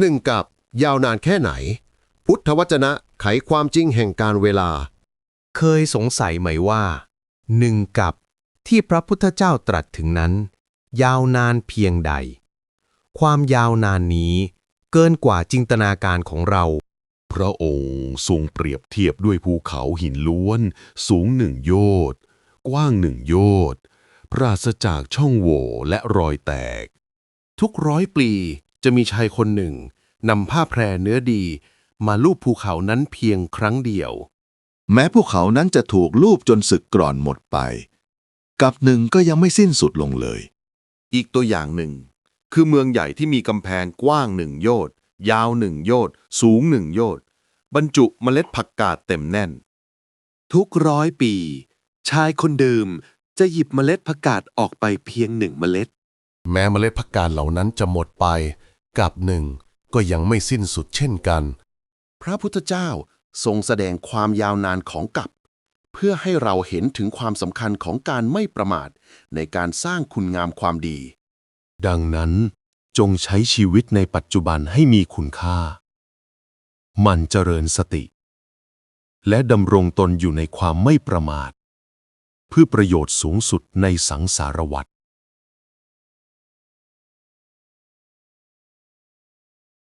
หนึ่งกับยาวนานแค่ไหน พุทธวจนะไขความจริงแห่งการเวลา เคยสงสัยไหมว่าหนึ่งกับที่พระพุทธเจ้าตรัสถึงนั้น ยาวนานเพียงใด ความยาวนานนี้เกินกว่าจินตนาการของเรา พระองค์ทรงเปรียบเทียบด้วยภูเขาหินล้วน สูงหนึ่งโยชน์กว้างหนึ่งโยชน์ปราศจากช่องโหว่และรอยแตก ทุกร้อยปี จะมีชายคนหนึ่งนำผ้าแพรเนื้อดีมาลูบภูเขานั้นเพียงครั้งเดียว แม้พวกเขานั้นจะถูกลูบจนสึกกร่อนหมดไป กับหนึ่งก็ยังไม่สิ้นสุดลงเลย อีกตัวอย่างหนึ่ง คือเมืองใหญ่ที่มีกำแพงกว้างหนึ่งโยชน์ยาวหนึ่งโยชน์สูงหนึ่งโยชน์บรรจุเมล็ดผักกาดเต็มแน่น ทุกร้อยปี ชายคนเดิมจะหยิบเมล็ดผักกาดออกไปเพียงหนึ่งเมล็ด แม้เมล็ดผักกาดเหล่านั้นจะหมดไป กับหนึ่งก็ยังไม่สิ้นสุดเช่นกัน พระพุทธเจ้าทรงแสดงความยาวนานของกับ เพื่อให้เราเห็นถึงความสำคัญของการไม่ประมาท ในการสร้างคุณงามความดี ดังนั้นจงใช้ชีวิตในปัจจุบันให้มีคุณค่า มันเจริญสติ และดำรงตนอยู่ในความไม่ประมาท เพื่อประโยชน์สูงสุดในสังสารวัฏ